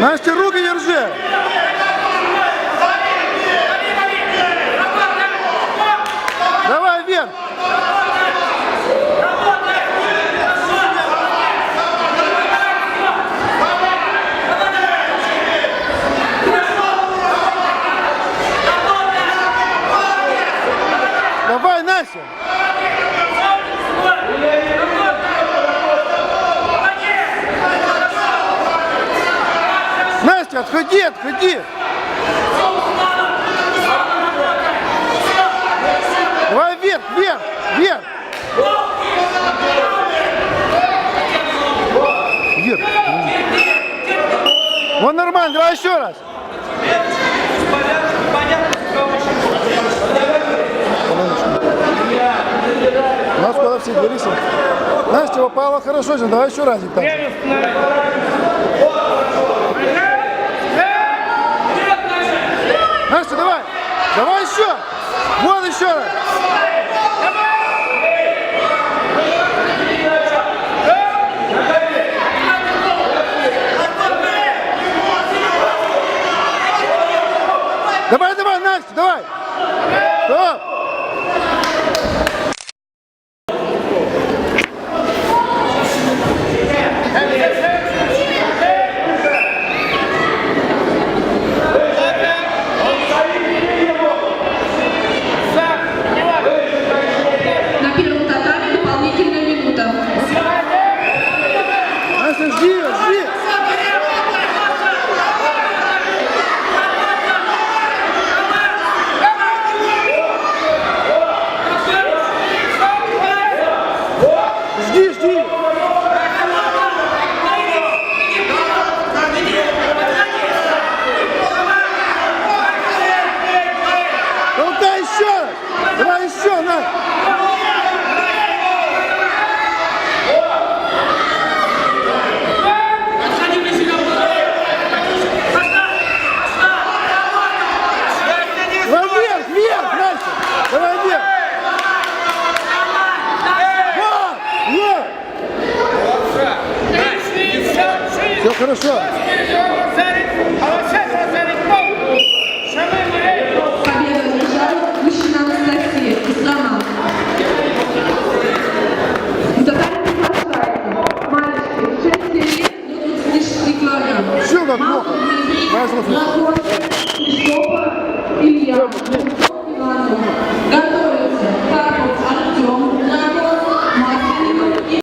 Настя, руки держи. Давай вверх. Давай, Настя. Настя, отходи, отходи. Давай вверх, вверх, вверх. Вверх. Вот нормально, давай еще раз. Нас куда все сидят. Настя, попала хорошо, давай еще разик так. Настя, давай! Давай еще! Вот еще раз! Давай, давай, Настя, давай! Стоп! Жди, жди! Жди, жди! Толкай еще раз! Давай еще, на! Давай вверх, вверх, Настя! Давай вверх! Вот, вот! Все хорошо. Победу одержал мужчина Анастасия из Роман. В татаме приглашается мальчики 6 лет до 26 килограмм. Все как плохо. Давай, слушай. Находка Крестова Илья.